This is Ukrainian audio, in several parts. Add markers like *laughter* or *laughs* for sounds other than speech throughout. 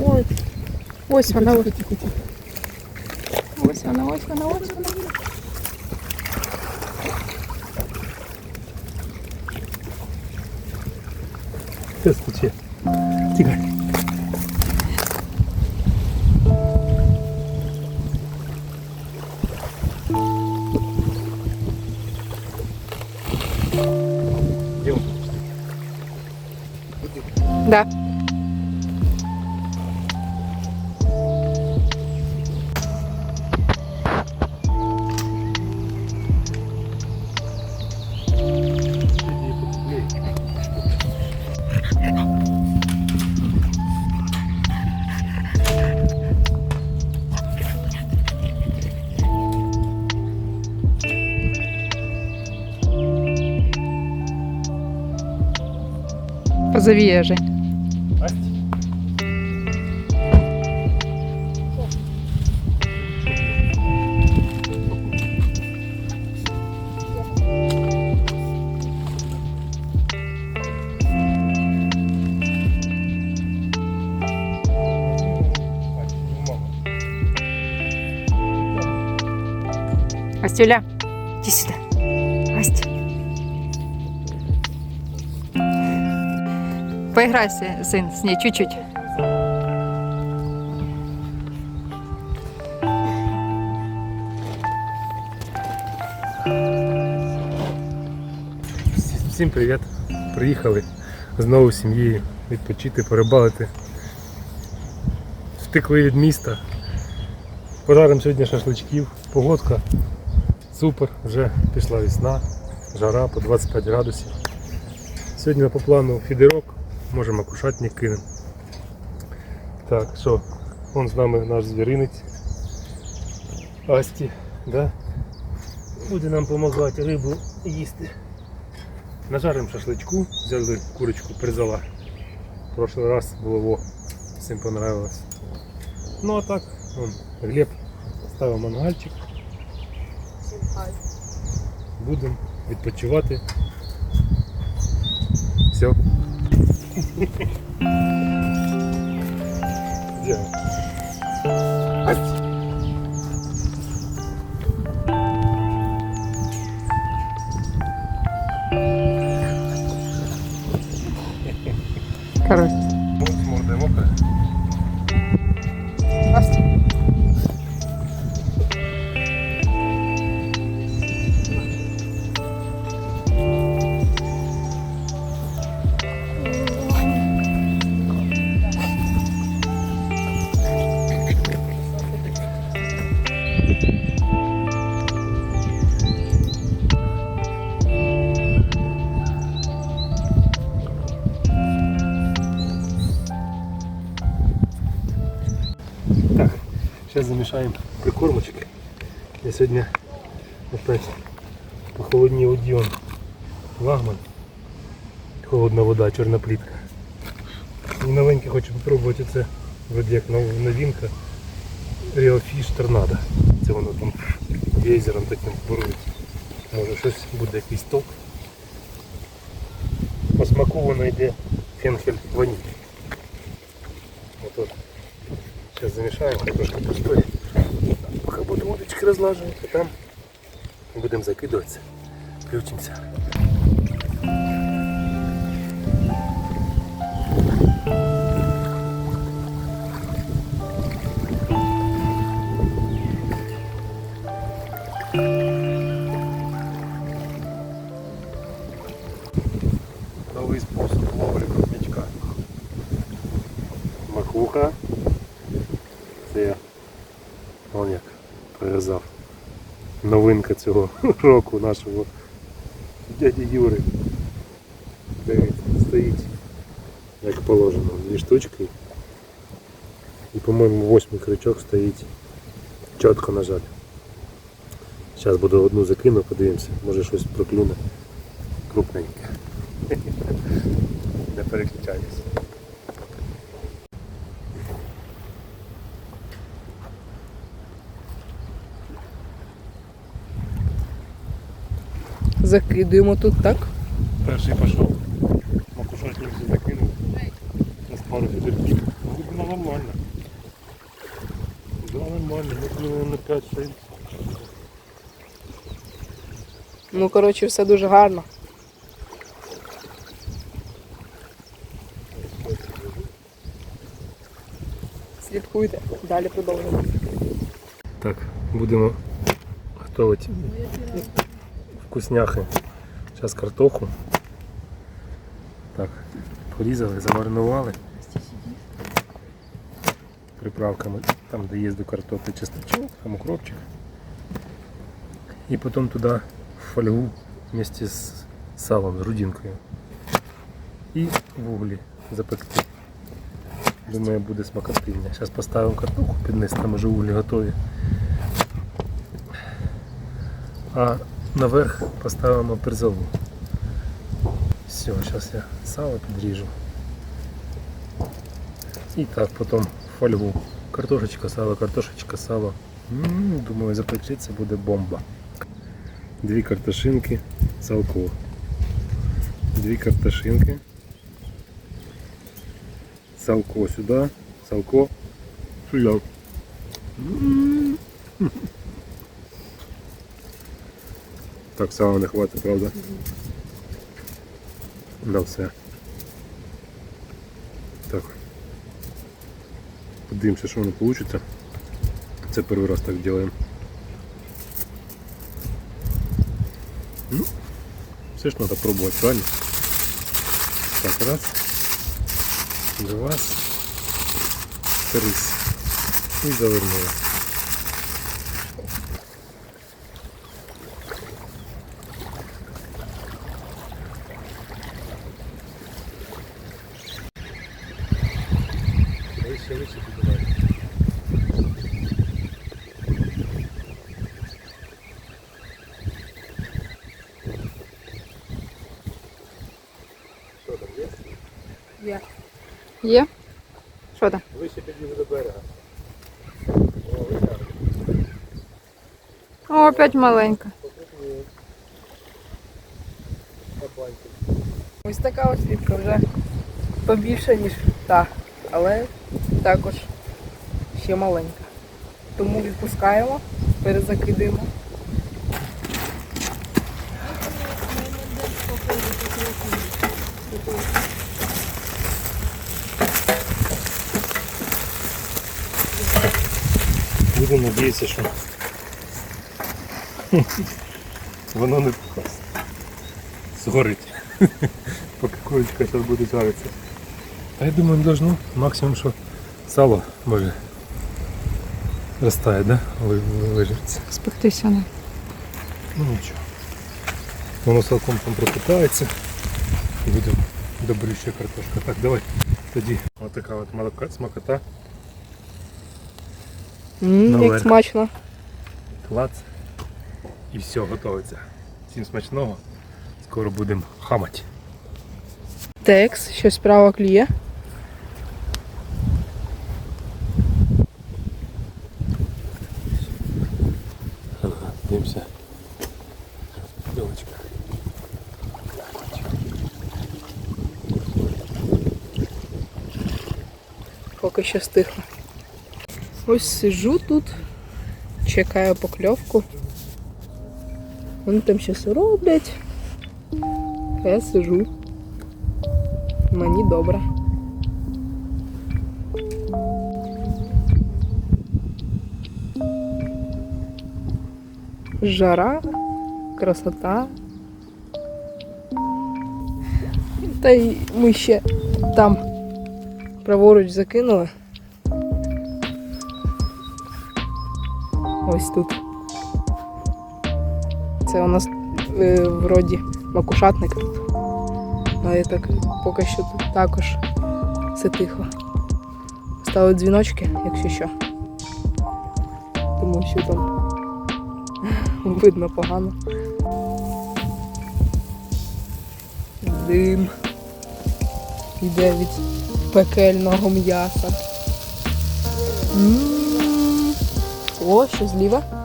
Ой. Ось вона, ось. Ось вона, ось вона, ось вона. Все стече. Тікай. Да. Ее, Жень. Астюля, иди сюда. Астя. Поиграй, сы- сын, с ней чуть-чуть. Всім привіт! Приїхали знову сім'єю відпочити, порибалити. Втекли від міста. Пожаримо сьогодні шашличків. Погодка супер, вже пішла весна, жара по 25 градусів. Сьогодні по плану фідерок, може макушатник кинемо. Так, що, вон з нами наш звіринець. Асті, да? буде нам допомагати рибу їсти. Нажаримо шашличку, взяли курочку призала. Прошлый раз було во, всім понравилось. Ну а так, вон, Глеб ставив мангальчик. Будемо відпочивати. Все. Короче. Сейчас замешаем. Я сегодня опять по холодній воді лагман. Холодна вода, чорна плітка. І новеньке хочу попробувати це вроді як новинка. Fish Tornado. Це воно там гейзером таким бурують. Може щось буде якийсь ток. По смаку воно йде фенхель ваніль. Замешаем, хай трошки постоїть. Водички розлажувати, а там будемо закидуватися. Включимося. Новинка цього *laughs* року нашого дяді Юри. Дивіться, стоїть як положено. Дві штучки. І по-моєму восьмий крючок стоїть чітко на жаль. Зараз буду одну закину, подивимося, може щось проклюне крупненьке. *laughs* Не переключайтеся. Закидуємо тут, так? Перший пішов. Макушатник закинув. На пару фідерків. Глибина нормальна. Да, нормально, ну, на 5-6. Ну, коротше, все дуже гарно. Слідкуйте, далі продовжуємо. Так, будемо готувати вкусняхи. Зараз картоху. Так, порізали, замаринували. Приправками, там де є до картоплі чесночок, там укропчик. І потім туди в фольгу вместе з салом, з рудинкою. І в углі запекти. Думаю, буде смакотивня. Зараз поставимо картоху під низ, там вже углі готові. А наверх поставимо перзову. Все, зараз я сало підріжу. І так потім в фольгу. Картошечка, сало, картошечка, сало. М, Думаю, запечеться буде бомба. Дві картошинки, салко. Дві картошинки. Салко сюди, салко сюди. Так сала не хватить, правда? Да, все. Так. Подивимося, що воно вийде. Це перший раз так робимо. Ну, все ж треба пробувати, правильно? Так, раз, два, три. І завернули. Опять маленька. Ось така ось рібка вже побільше, ніж та, але також ще маленька. Тому відпускаємо, перезакидаємо. Будемо надіятися, що *laughs* воно не згорить. *laughs* Поки курочка зараз буде жаритися. А я думаю, не должно. Максимум, що сало може розтає, да? Ви- ви- Вижиться. Спектися не. Ну нічого. Воно салком там пропитається і буде добрюща картошка. Так, давай тоді. Ось така от молока, смакота. М, як смачно. клац і все, готується. Всім смачного. Скоро будемо хамати. Текс, щось справа клює. Дивимося. Пилочка. Поки що стихло. Ось сижу тут, чекаю покльовку. Вони там щось роблять. А я сижу. Мені добре. Жара, красота. Та й ми ще там праворуч закинули. Ось тут. Це у нас е, вроді макушатник тут. Але так поки що тут також все тихо. Стали дзвіночки, якщо що. Тому що там *laughs* видно погано. Дим. Іде від пекельного м'яса. О, що зліва?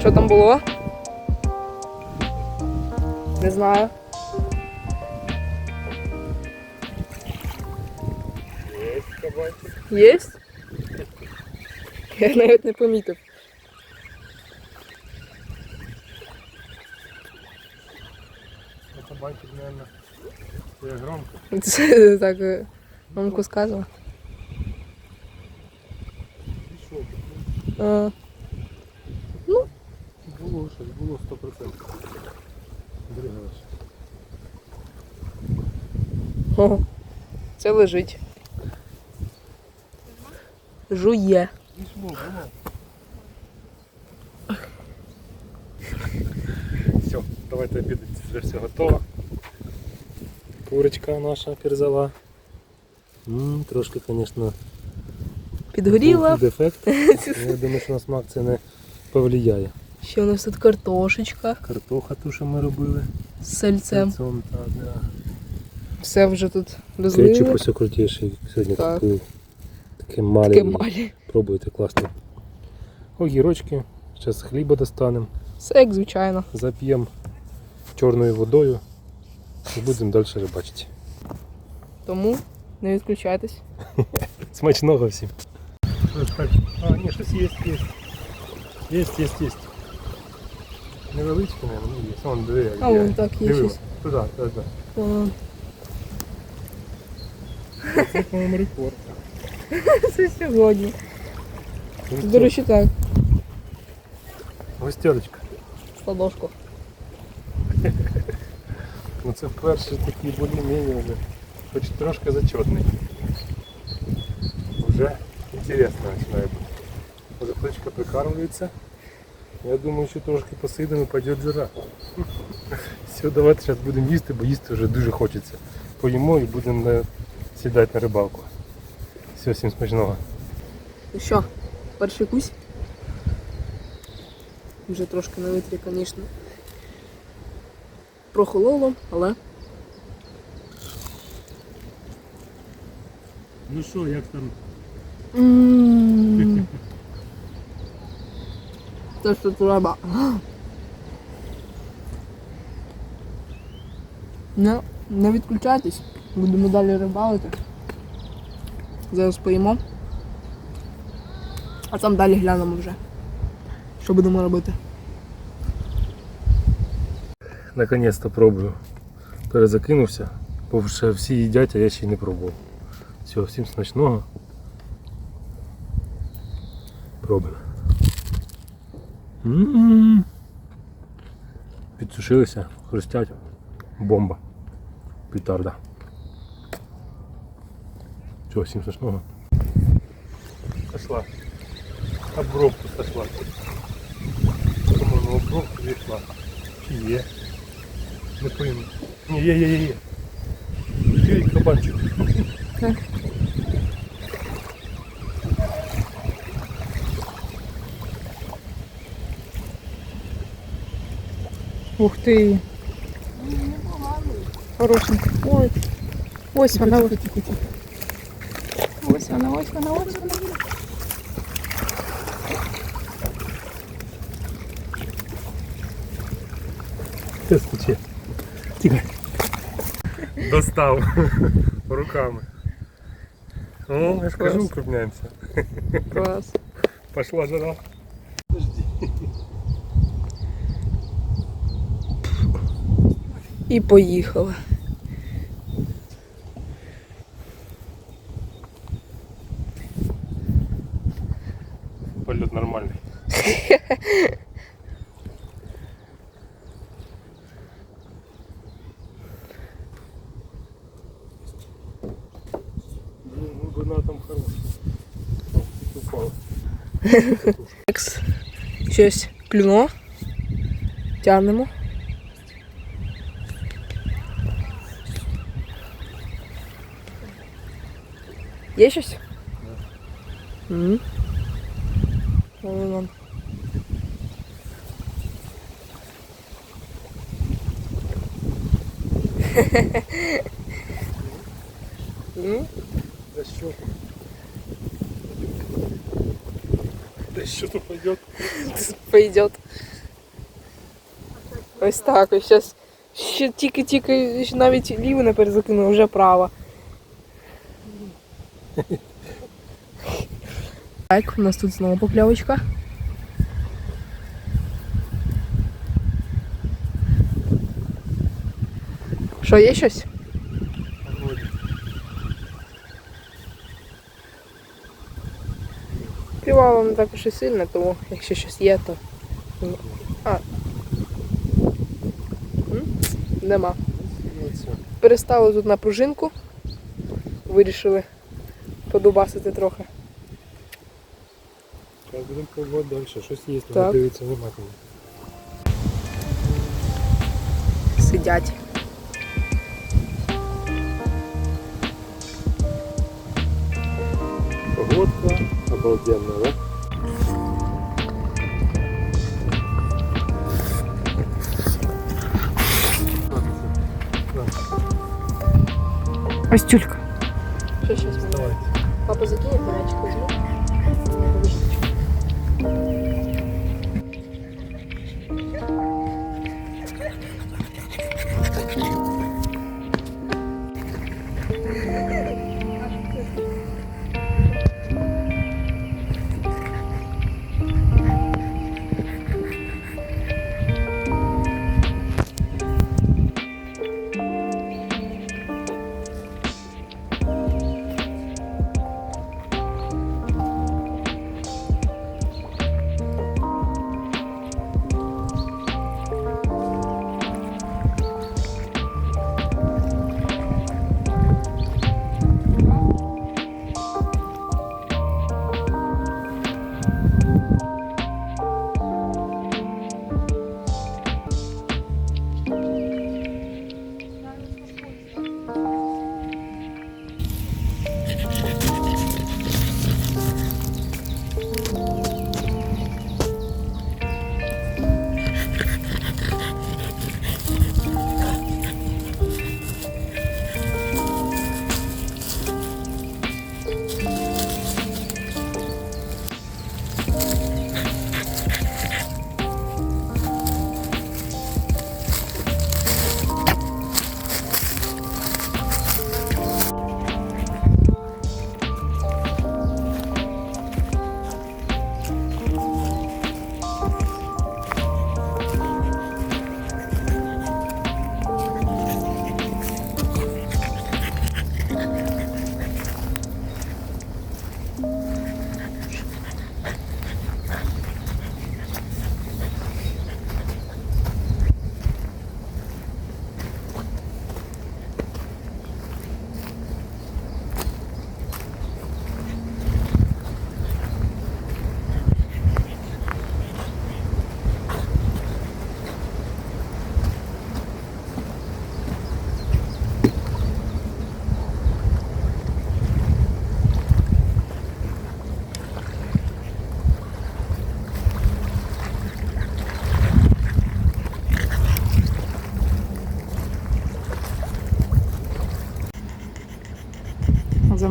Що там було? Не знаю. Є кабанчик. Є? Я навіть не помітив. Кабанчик, наверное, я громко. Це так е, мамку сказала. А, Було щось, було 100%. Дригалось. о, це лежить. Жує. Пішло, було. Все, давайте вже все готово. Курочка наша перзала. М, трошки, звісно, Підгоріла. дефект. *laughs* Я думаю, що на смак це не повлияє. Ще у нас тут картошечка Картоха ту, що ми робили. з сальцем. Сальцом, так, да. Все вже тут Кетчуп розлили. ось крутіший сьогодні Так. купив. Таке Таке маленьке. малі. Пробуйте, класно. Огірочки. Зараз хліба достанемо. Все як звичайно. Зап'ємо чорною водою і будемо далі рибачити. Тому не відключайтесь. *laughs* Смачного всім. А, ні, щось є, є. Є, є, є. Невеличке, мабуть, ну є. Вон, диви, як А є. вон так є Диви, щось. Туди, туди, туди. О, Це, по-моєму, рекорд. *laughs* Це сьогодні. До речі, так. Гостярочка. Ладошку. *laughs* Ну це перший такий более-менее вже, хоч трошки зачетний. Вже інтересно починає бути. Уже птичка прикармлюється. Я думаю, що трошки посидимо і пойде жира. Все, давайте зараз будемо їсти, бо їсти вже дуже хочеться. Поїмо і будемо сідати на рибалку. Все, всім смачного. Ну що, перший кусь? Вже трошки на витрі, звісно. Прохололо, але Ну що, як там? М. Те, що треба. Не, не відключайтесь, будемо далі рибалити. Зараз поїмо. А там далі глянемо вже. Що будемо робити? Наконець-то пробую. Перезакинувся, бо вже всі їдять, а я ще й не пробував. Все, всім смачного. Пробую. М-м-м. Підсушилися, хрустять. Бомба. Петарда. Все, всім смачного. Сошла. Обробку сошла. По-моєму, обробку вийшла. Чи є? Не пойму. Ні, є, є, є, є. Є кабанчик. Ух ти. Хорошенька. Ой. Ось вона. Ось Ось вона, ось вона, ось вона. Це стече. Тихо. Достав руками. О, я ж кажу, Клас. укрупняємося. Клас. Пошла жара. І поїхали. Полет нормальный. Ну, глибина там хороша. Щось клюнуло. Тягнемо. Є щось? Угу. М? Да что? Да что-то пойдет. пойдет. Ось так, ось зараз ще тільки-тільки навіть ліву не перезакинула, вже права. Так, у нас тут знову покльовочка. Що, є щось? Клювало не також і сильно, тому якщо щось є, то. А. Нема. Переставили тут на пружинку. Вирішили подубасити трохи. Зараз будемо пробувати далі. Щось є, Так. дивиться, нема кого. Сидять. Погодка обалденная, да? Ось тюлька. coisa aqui?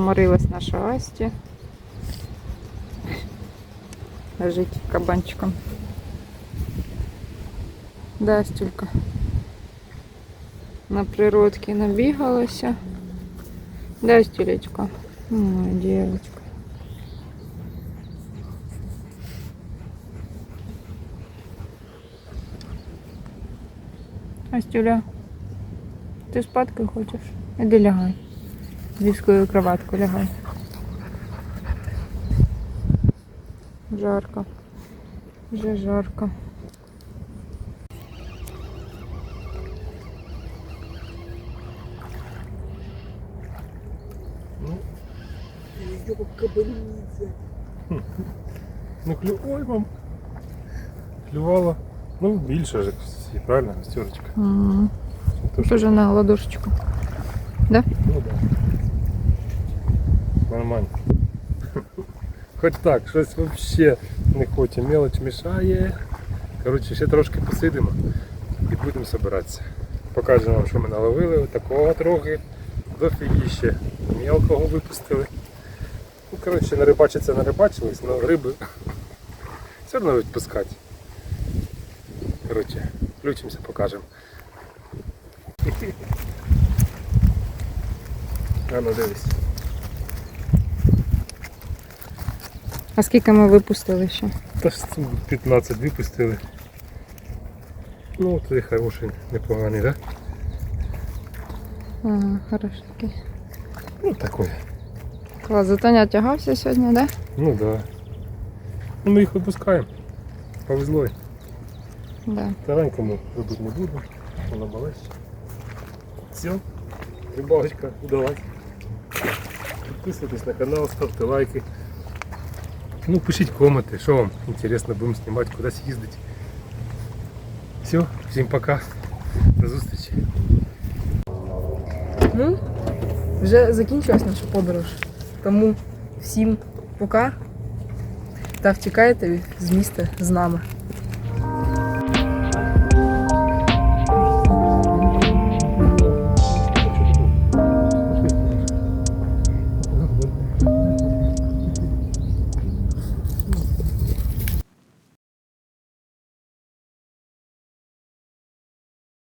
Заморилась наша Асті. Лежить кабанчиком. Да, Стюлька. На природки набігалася. Да, Стюлечка. Моя девочка. Астюля, ти спадки хочеш? Іди лягай. В військову кроватку лягай. Жарко. Вже жарко. Ну клю... Ой, мам. Клювала. Ну, більше ж всі, правильно, гостерочка. М, То, що- Дуже на ладошечку. Да? Ну да. Нормально. Хоч так, щось взагалі не хоче. Мелоч мішає. Коротше, ще трошки посидимо і будемо збиратися. Покажемо вам, що ми наловили. Такого трохи. Дофігіще. Мелкого випустили. Ну, коротше, не рибачиться, не рибачились, але риби все одно відпускати. Коротше, включимося, покажемо. *laughs* А ну дивись. А скільки ми випустили ще? Та 15 випустили. Ну, той хороший, непоганий, да? Ага, хорошенький. Ну, такой. Клас, затаня тягався сьогодні, да? Ну да. Ну, ми їх випускаємо. Повезло. Да. Таранькому робити не буду. Вона малеща. Все. Рибалочка удалась. Підписуйтесь на канал, ставте лайки. Ну, пишіть коменти, що вам інтересно, будемо знімати, кудись їздити. Все, всім пока. До зустрічі. Ну, вже закінчилась наша подорож. Тому всім пока та втікайте з міста з нами.